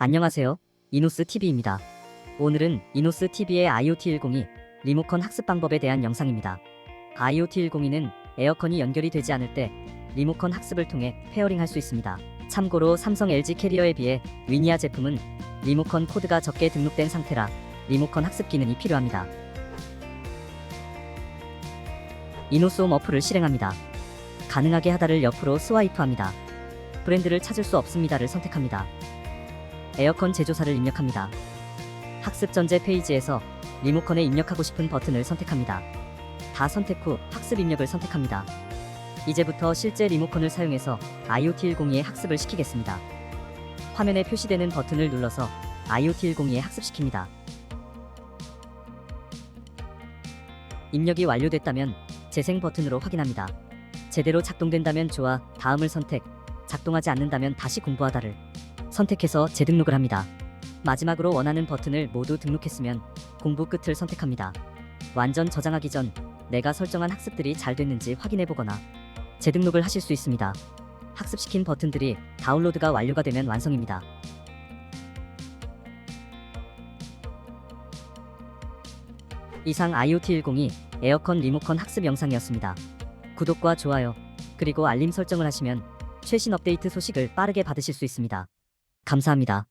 안녕하세요. 이노스 TV입니다. 오늘은 이노스 TV의 IoT102 리모컨 학습 방법에 대한 영상입니다. IoT102는 에어컨이 연결이 되지 않을 때 리모컨 학습을 통해 페어링 할 수 있습니다. 참고로 삼성 LG 캐리어에 비해 위니아 제품은 리모컨 코드가 적게 등록된 상태라 리모컨 학습 기능이 필요합니다. 이노스홈 어플을 실행합니다. 가능하게 하다를 옆으로 스와이프합니다. 브랜드를 찾을 수 없습니다를 선택합니다. 에어컨 제조사를 입력합니다. 학습 전제 페이지에서 리모컨에 입력하고 싶은 버튼을 선택합니다. 다 선택 후 학습 입력을 선택합니다. 이제부터 실제 리모컨을 사용해서 IoT102에 학습을 시키겠습니다. 화면에 표시되는 버튼을 눌러서 IoT102에 학습시킵니다. 입력이 완료됐다면 재생 버튼으로 확인합니다. 제대로 작동된다면 좋아, 다음을 선택, 작동하지 않는다면 다시 공부하다를 선택해서 재등록을 합니다. 마지막으로 원하는 버튼을 모두 등록했으면 공부 끝을 선택합니다. 완전 저장하기 전 내가 설정한 학습들이 잘 됐는지 확인해 보거나 재등록을 하실 수 있습니다. 학습시킨 버튼들이 다운로드가 완료가 되면 완성입니다. 이상 IoT102 에어컨 리모컨 학습 영상이었습니다. 구독과 좋아요, 그리고 알림 설정을 하시면 최신 업데이트 소식을 빠르게 받으실 수 있습니다. 감사합니다.